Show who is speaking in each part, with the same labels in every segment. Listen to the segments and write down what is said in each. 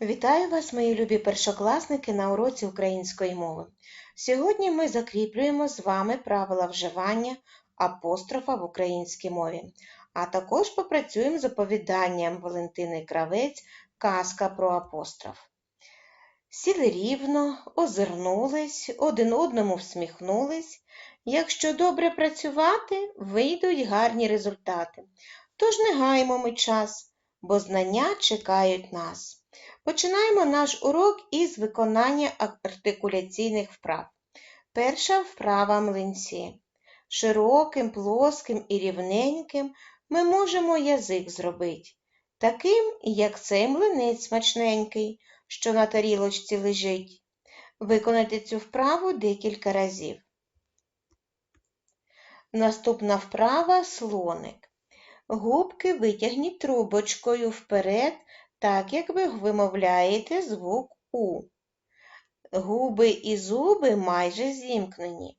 Speaker 1: Вітаю вас, мої любі першокласники, на уроці української мови. Сьогодні ми закріплюємо з вами правила вживання апострофа в українській мові, а також попрацюємо з оповіданням Валентини Кравець Казка про апостроф. Сіли рівно, озирнулись, один одному всміхнулись. Якщо добре працювати, вийдуть гарні результати. Тож не гаймо ми час, бо знання чекають нас. Починаємо наш урок із виконання артикуляційних вправ. Перша вправа млинці. Широким, плоским і рівненьким ми можемо язик зробити, таким, як цей млинець смачненький, що на тарілочці лежить. Виконати цю вправу декілька разів. Наступна вправа слоник. Губки витягніть трубочкою вперед так як ви вимовляєте звук У. Губи і зуби майже зімкнені.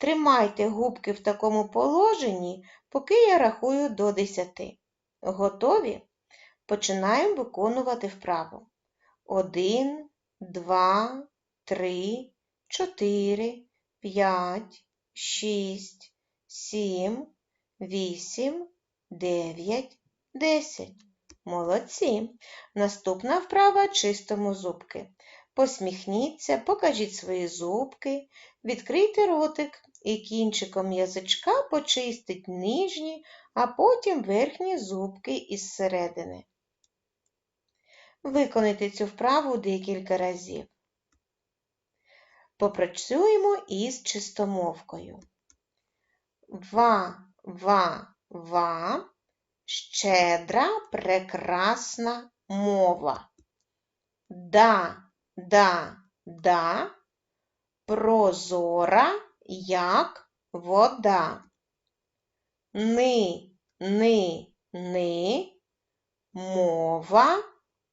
Speaker 1: Тримайте губки в такому положенні, поки я рахую до 10. Готові? Починаємо виконувати вправу. 1, 2, 3, 4, 5, 6, 7, 8, 9, 10. Молодці. Наступна вправа чистому зубки. Посміхніться, покажіть свої зубки, відкрийте ротик і кінчиком язичка почистить нижні, а потім верхні зубки із середини. Виконайте цю вправу декілька разів. Попрацюємо із чистомовкою. Ва, ва, ва, щедра, прекрасна мова. Да, да, да, прозора, як вода. Ни, ни, ни, мова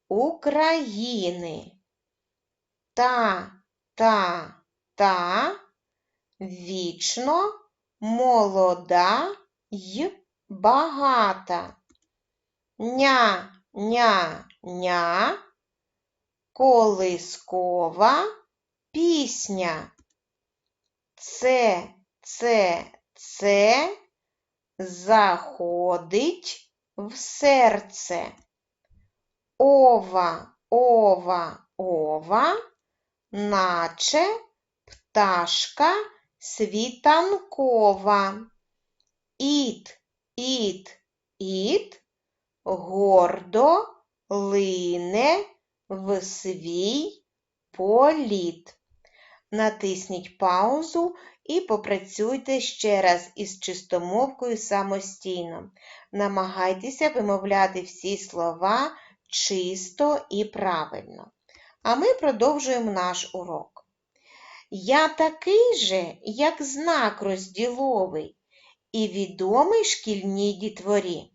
Speaker 1: України. Та, та, та, вічно молода й багата. Ня, ня, ня, колискова пісня. Це, це, це заходить в серце. Ова, ова, ова, наче пташка світанкова. Іт, іт, іт гордо лине в свій політ. Натисніть паузу і попрацюйте ще раз із чистомовкою самостійно. Намагайтеся вимовляти всі слова чисто і правильно. А ми продовжуємо наш урок. Я такий же, як знак розділовий, і відомий шкільній дітворі.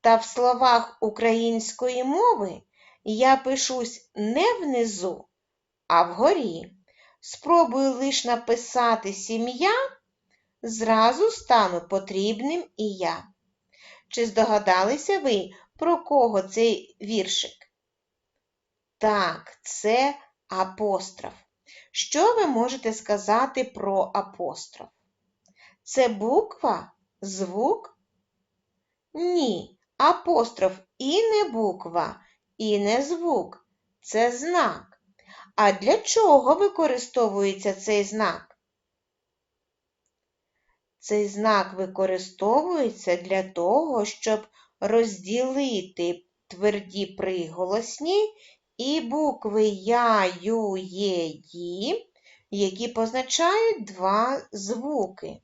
Speaker 1: Та в словах української мови я пишусь не внизу, а вгорі. Спробую лиш написати сім'я, зразу стану потрібним і я. Чи здогадалися ви, про кого цей віршик? Так, це апостроф. Що ви можете сказати про апостроф? Це буква, звук? Ні, апостроф і не буква, і не звук. Це знак. А для чого використовується цей знак? Цей знак використовується для того, щоб розділити тверді приголосні і букви Я, Ю, Є, Ї, які позначають два звуки.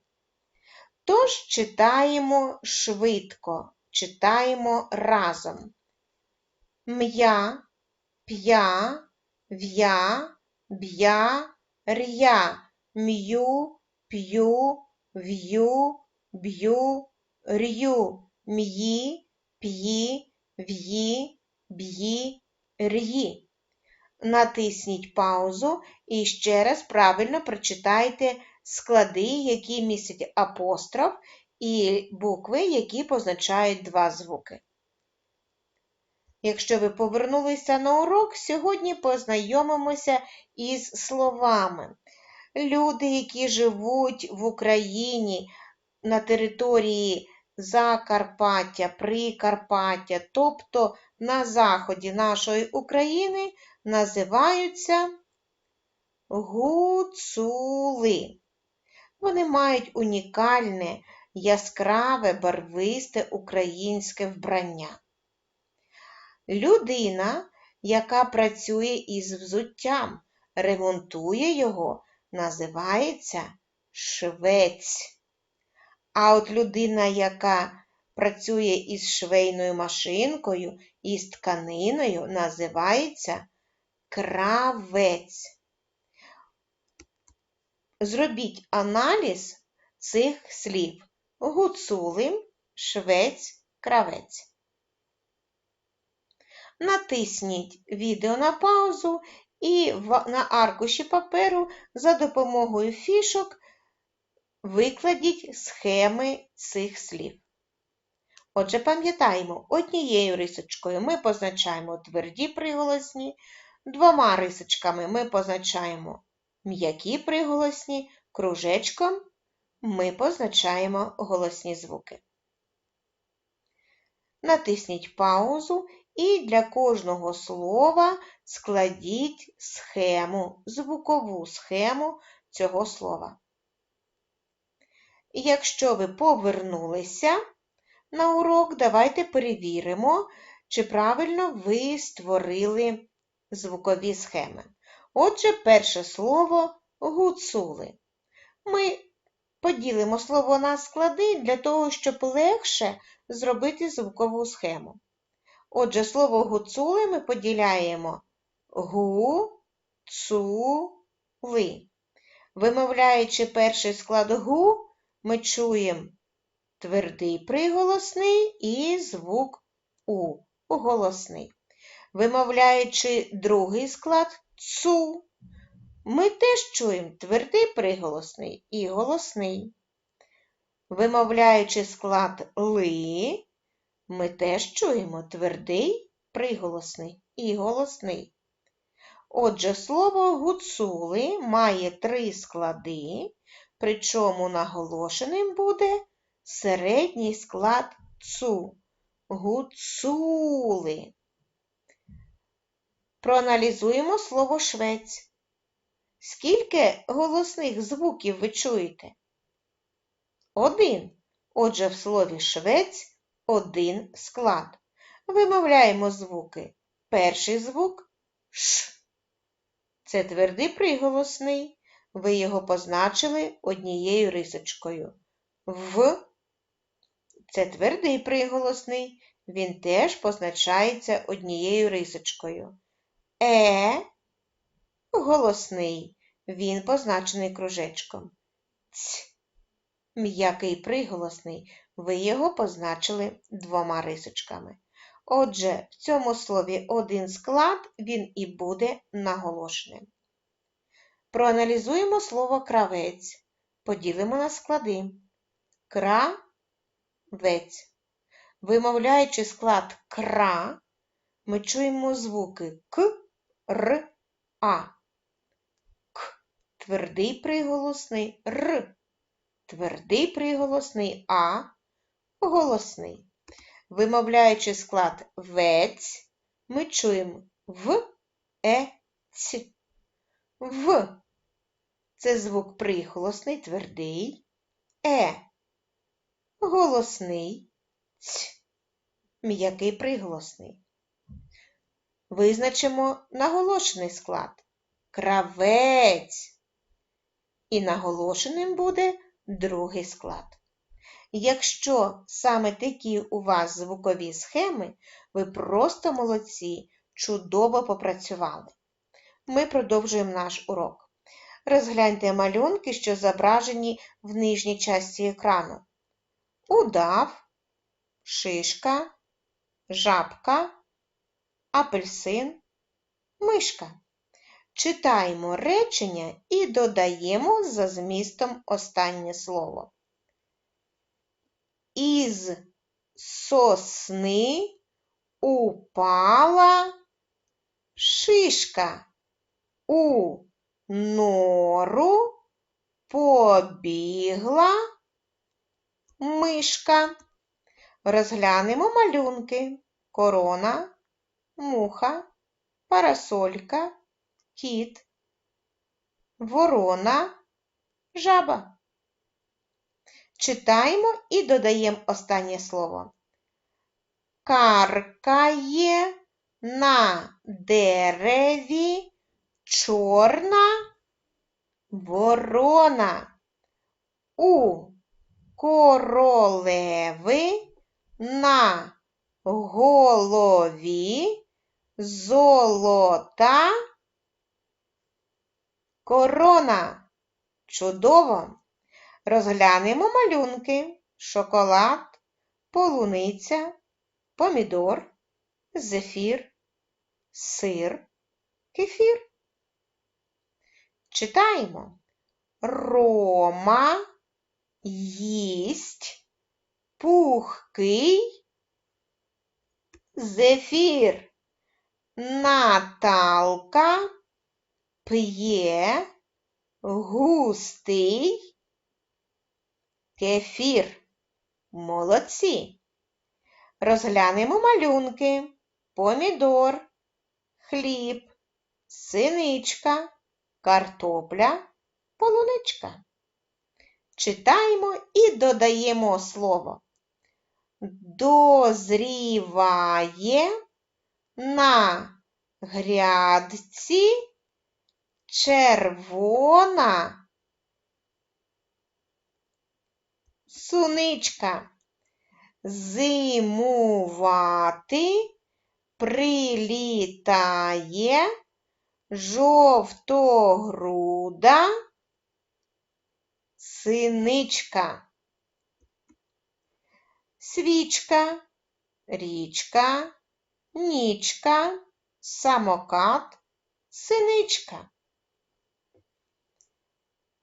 Speaker 1: Тож читаємо швидко, читаємо разом. М'я, п'я, в'я, б'я, р'я, м'ю, п'ю, в'ю, б'ю, р'ю, м'ї, п'ї, в'ї, б'ї, р'ї. Натисніть паузу і ще раз правильно прочитайте склади, які містять апостроф, і букви, які позначають два звуки. Якщо ви повернулися на урок, сьогодні познайомимося із словами. Люди, які живуть в Україні на території Закарпаття, Прикарпаття, тобто на заході нашої України, називаються гуцули. Вони мають унікальне, яскраве, барвисте українське вбрання. Людина, яка працює із взуттям, ремонтує його, називається швець. А от людина, яка працює із швейною машинкою і з тканиною, називається кравець. Зробіть аналіз цих слів гуцули, швець, кравець. Натисніть відео на паузу і на аркуші паперу за допомогою фішок викладіть схеми цих слів. Отже, пам'ятаємо, однією рисочкою ми позначаємо тверді приголосні, двома рисочками ми позначаємо м'які приголосні, кружечком ми позначаємо голосні звуки. Натисніть паузу і для кожного слова складіть схему, звукову схему цього слова. Якщо ви повернулися на урок, давайте перевіримо, чи правильно ви створили звукові схеми. Отже, перше слово гуцули. Ми поділимо слово на склади для того, щоб легше зробити звукову схему. Отже, слово гуцули ми поділяємо гу, цу, ли. Вимовляючи перший склад гу, ми чуємо твердий приголосний і звук У голосний. Вимовляючи другий склад цу, ми теж чуємо твердий приголосний і голосний. Вимовляючи склад ли, ми теж чуємо твердий приголосний і голосний. Отже, слово гуцули має три склади, причому наголошеним буде середній склад цу. Гуцули. Проаналізуємо слово швець. Скільки голосних звуків ви чуєте? Один. Отже, в слові швець один склад. Вимовляємо звуки. Перший звук Ш. Це твердий приголосний. Ви його позначили однією рисочкою. В це твердий приголосний. Він теж позначається однією рисочкою. Е голосний. Він позначений кружечком. Ць м'який приголосний. Ви його позначили двома рисочками. Отже, в цьому слові один склад, він і буде наголошеним. Проаналізуємо слово кравець. Поділимо на склади. Кравець. Вимовляючи склад кра, ми чуємо звуки К, Р, А. К твердий приголосний Р. Твердий приголосний А голосний. Вимовляючи склад вець, ми чуємо в, е, ць. В. Це звук приголосний, твердий, е. Голосний, ць. М'який приголосний. Визначимо наголошений склад. Кравець. І наголошеним буде другий склад. Якщо саме такі у вас звукові схеми, ви просто молодці, чудово попрацювали. Ми продовжуємо наш урок. Розгляньте малюнки, що зображені в нижній часті екрану. Удав, шишка, жабка, апельсин, мишка. Читаємо речення і додаємо за змістом останнє слово із сосни упала шишка. У нору побігла мишка. Розглянемо малюнки. Корона, муха, парасолька, кіт, ворона, жаба. Читаємо і додаємо останнє слово. Каркає на дереві чорна ворона. У королеви на голові золота корона. Чудово! Розглянемо малюнки, шоколад, полуниця, помідор, зефір, сир, кефір. Читаємо. Рома їсть пухкий зефір. Наталка п'є густий кефір. Молодці. Розглянемо малюнки, помідор, хліб, синичка, картопля, полуничка. Читаємо і додаємо слово. Дозріває на грядці червона суничка. Зимувати прилітає жовтогруда синичка. Свічка, річка, нічка, самокат, синичка.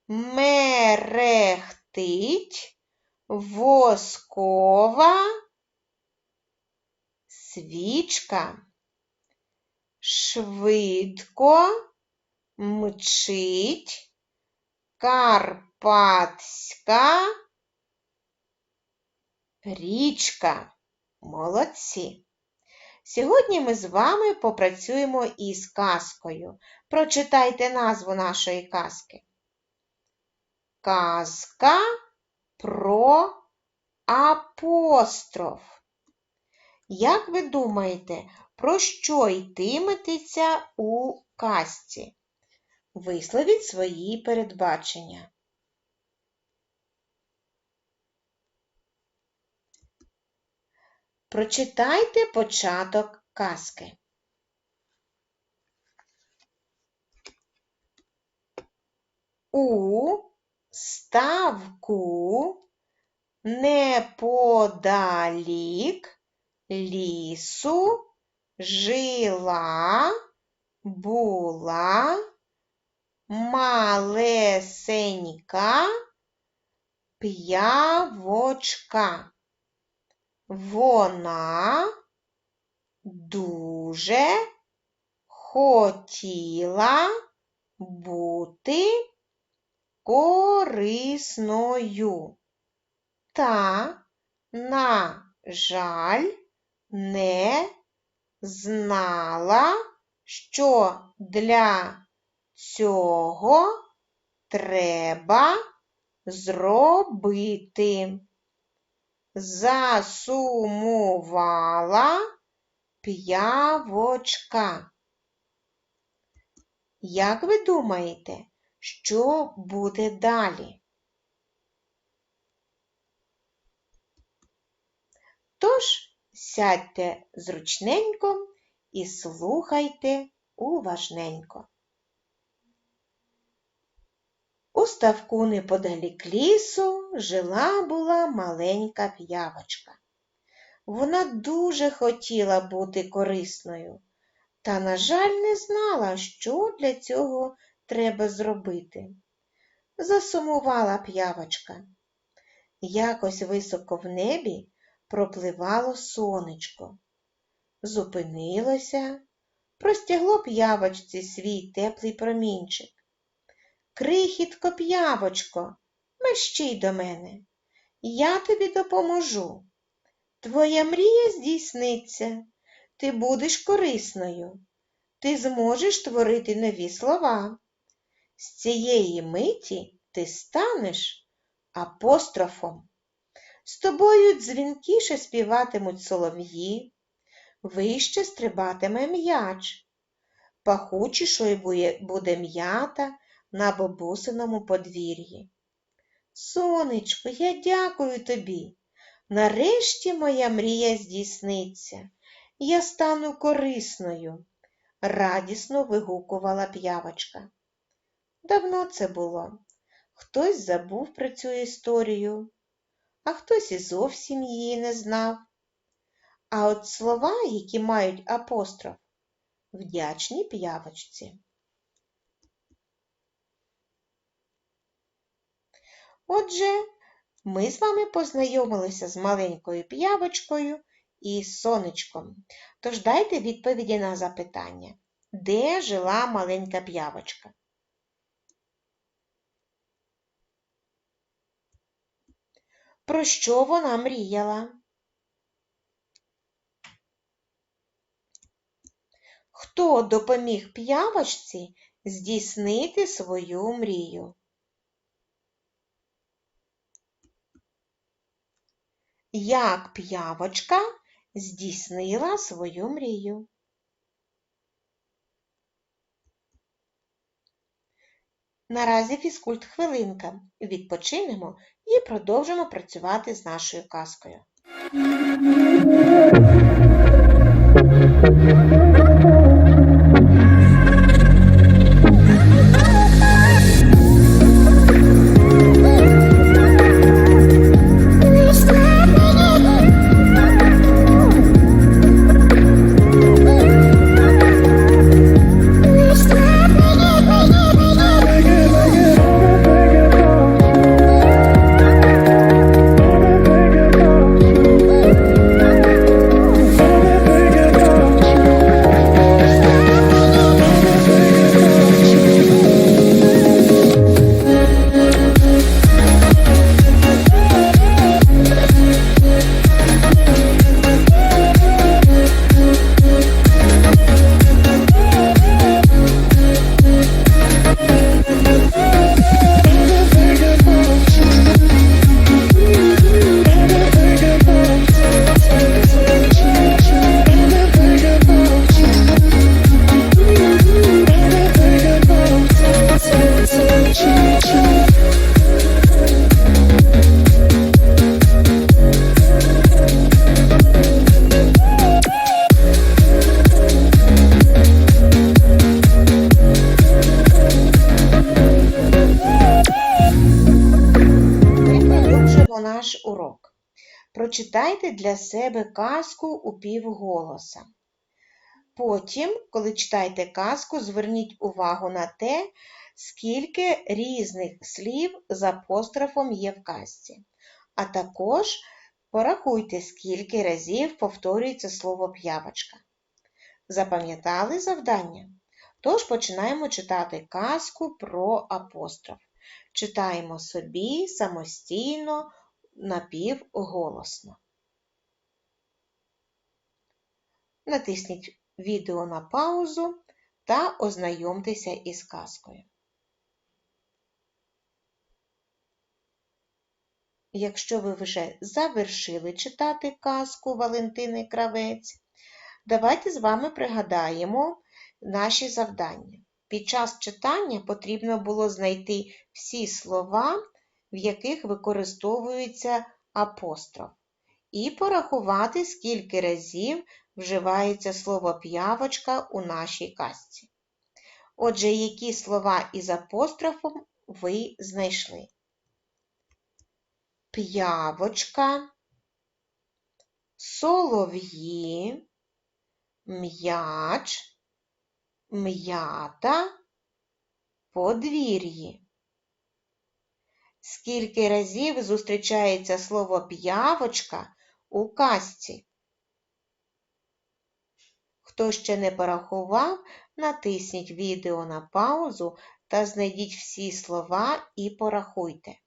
Speaker 1: Мерехтить воскова свічка. Швидко мчить Карпатська річка. Молодці! Сьогодні ми з вами попрацюємо із казкою. Прочитайте назву нашої казки. Казка про апостроф. Як ви думаєте, про що йтиметься у казці? Висловіть свої передбачення. Прочитайте початок казки. У ставку неподалік лісу жила була малесенька п'явочка. Вона дуже хотіла бути корисною. Та, на жаль, не знала, що для цього треба зробити. Засумувала п'явочка. Як ви думаєте, що буде далі? Тож сядьте зручненько і слухайте уважненько. У ставку неподалік лісу жила була маленька п'явочка. Вона дуже хотіла бути корисною, та, на жаль, не знала, що для цього треба зробити. Засумувала п'явочка. Якось високо в небі пропливало сонечко. зупинилося, простягло п'явочці свій теплий промінчик. Крихітко п'явочко, мерщій до мене, я тобі допоможу. Твоя мрія здійсниться, ти будеш корисною, ти зможеш творити нові слова. З цієї миті ти станеш апострофом. З тобою дзвінкіше співатимуть солов'ї, вище стрибатиме м'яч, пахучішою буде м'ята на бабусиному подвір'ї. Сонечко, я дякую тобі. Нарешті моя мрія здійсниться. Я стану корисною, радісно вигукувала п'явочка. Давно це було. Хтось забув про цю історію, а хтось і зовсім її не знав. А от слова, які мають апостроф, вдячні п'явочці. Отже, ми з вами познайомилися з маленькою п'явочкою і сонечком. Тож дайте відповіді на запитання, де жила маленька п'явочка? Про що вона мріяла? Хто допоміг п'явочці здійснити свою мрію? Як п'явочка здійснила свою мрію? Наразі фізкульт хвилинка. Відпочинемо і продовжимо працювати з нашою казкою. Прочитайте для себе казку у півголоса. Потім, коли читаєте казку, зверніть увагу на те, скільки різних слів з апострофом є в казці. А також порахуйте, скільки разів повторюється слово п'явочка. Запам'ятали завдання? Тож починаємо читати казку про апостроф. Читаємо собі самостійно напівголосно. Натисніть відео на паузу та ознайомтеся із казкою. Якщо ви вже завершили читати казку Валентини Кравець, давайте з вами пригадаємо наші завдання. Під час читання потрібно було знайти всі слова, в яких використовується апостроф, і порахувати, скільки разів вживається слово п'явочка у нашій казці. Отже, які слова із апострофом ви знайшли? П'явочка, солов'ї, м'яч, м'ята, подвір'ї. Скільки разів зустрічається слово п'явочка у казці? Хто ще не порахував, натисніть відео на паузу та знайдіть всі слова і порахуйте.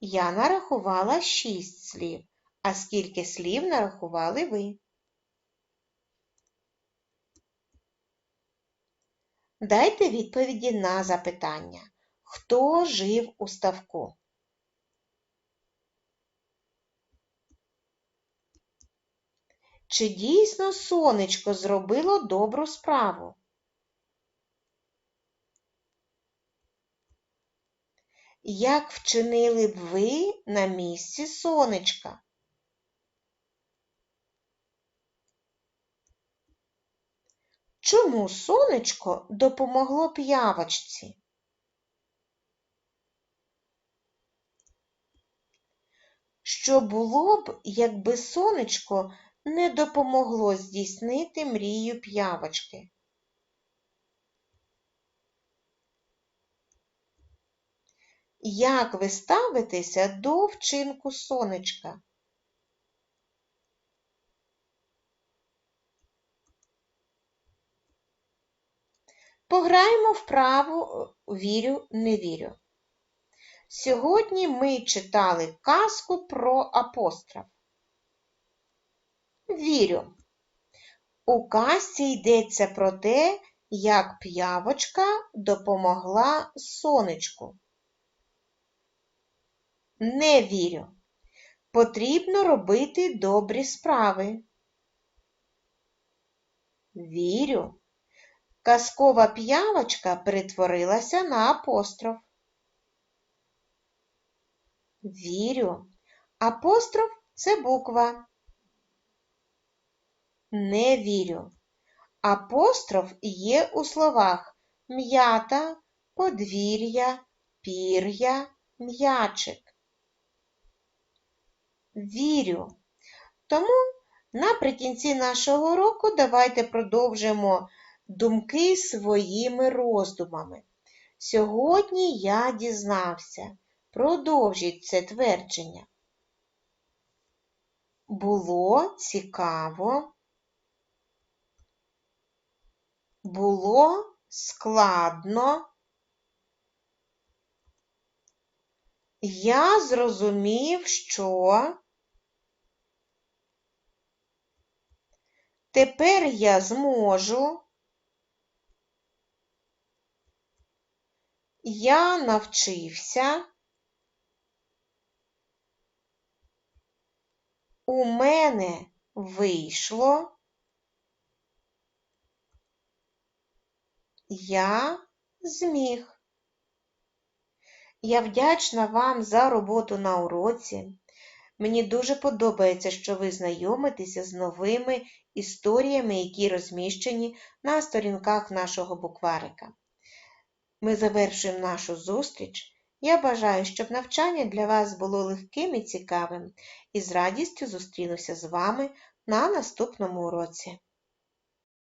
Speaker 1: Я нарахувала шість слів. А скільки слів нарахували ви? Дайте відповіді на запитання. Хто жив у ставку? Чи дійсно сонечко зробило добру справу? Як вчинили б ви на місці сонечка? Чому сонечко допомогло п'явочці? Що було б, якби сонечко не допомогло здійснити мрію п'явочки? Як ви ставитеся до вчинку сонечка? Пограємо вправу вірю, не вірю. Сьогодні ми читали казку про апостроф. Вірю. У казці йдеться про те, як п'явочка допомогла сонечку. Не вірю. Потрібно робити добрі справи. Вірю. Казкова п'явочка перетворилася на апостроф. Вірю. Апостроф це буква. Не вірю. Апостроф є у словах м'ята, подвір'я, пір'я, м'ячик. Вірю. Тому наприкінці нашого року давайте продовжимо думки своїми роздумами. Сьогодні я дізнався. Продовжіть це твердження. Було цікаво. Було складно. Я зрозумів, що тепер я зможу. Я навчився. У мене вийшло. Я зміг. Я вдячна вам за роботу на уроці. Мені дуже подобається, що ви знайомитеся з новими історіями, які розміщені на сторінках нашого букварика. Ми завершуємо нашу зустріч. Я бажаю, щоб навчання для вас було легким і цікавим, і з радістю зустрінуся з вами на наступному уроці.